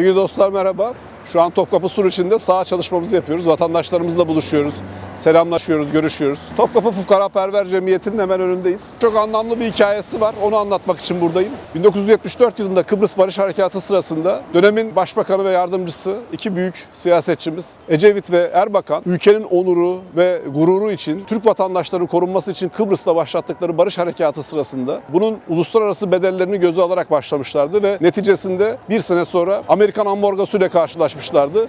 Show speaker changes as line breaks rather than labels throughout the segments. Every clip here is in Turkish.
Sevgili dostlar merhaba. Şu an Topkapı Sur içinde saha çalışmamızı yapıyoruz. Vatandaşlarımızla buluşuyoruz. Selamlaşıyoruz, görüşüyoruz. Topkapı Fukaraperver Cemiyeti'nin hemen önündeyiz. Çok anlamlı bir hikayesi var. Onu anlatmak için buradayım. 1974 yılında Kıbrıs Barış Harekatı sırasında dönemin başbakanı ve yardımcısı iki büyük siyasetçimiz Ecevit ve Erbakan ülkenin onuru ve gururu için Türk vatandaşlarının korunması için Kıbrıs'ta başlattıkları barış harekatı sırasında bunun uluslararası bedellerini göze alarak başlamışlardı ve neticesinde bir sene sonra Amerikan ambargosuyla karşılaşmışlardı.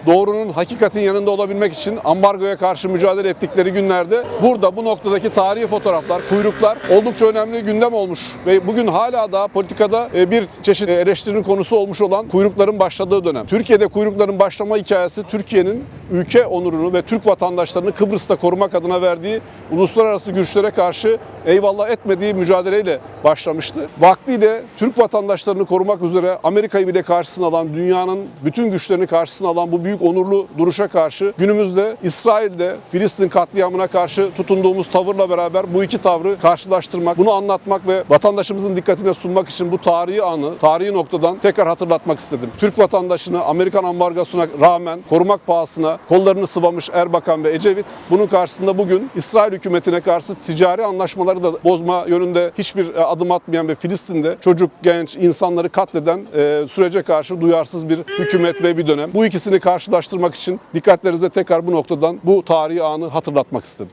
Doğrunun, hakikatin yanında olabilmek için ambargoya karşı mücadele ettikleri günlerde burada bu noktadaki tarihi fotoğraflar, kuyruklar oldukça önemli gündem olmuş ve bugün hala daha politikada e, bir çeşit eleştirinin konusu olmuş olan kuyrukların başladığı dönem. Türkiye'de kuyrukların başlama hikayesi Türkiye'nin ülke onurunu ve Türk vatandaşlarını Kıbrıs'ta korumak adına verdiği uluslararası güçlere karşı eyvallah etmediği mücadeleyle başlamıştı. Vaktiyle Türk vatandaşlarını korumak üzere Amerika'yı bile karşısına alan, dünyanın bütün güçlerini karşısına alan bu büyük onurlu duruşa karşı günümüzde İsrail'de Filistin katliamına karşı tutunduğumuz tavırla beraber bu iki tavrı karşılaştırmak, bunu anlatmak ve vatandaşımızın dikkatine sunmak için bu tarihi anı, tarihi noktadan tekrar hatırlatmak istedim. Türk vatandaşını Amerikan ambargosuna rağmen korumak pahasına kollarını sıvamış Erbakan ve Ecevit. Bunun karşısında bugün İsrail hükümetine karşı ticari anlaşmaları da bozma yönünde hiçbir e, adım atmayan ve Filistin'de çocuk, genç, insanları katleden e, sürece karşı duyarsız bir hükümet ve bir dönem. Bu ikisini karşılaştırmak için dikkatlerinize tekrar bu noktadan bu tarihi anı hatırlatmak istedim.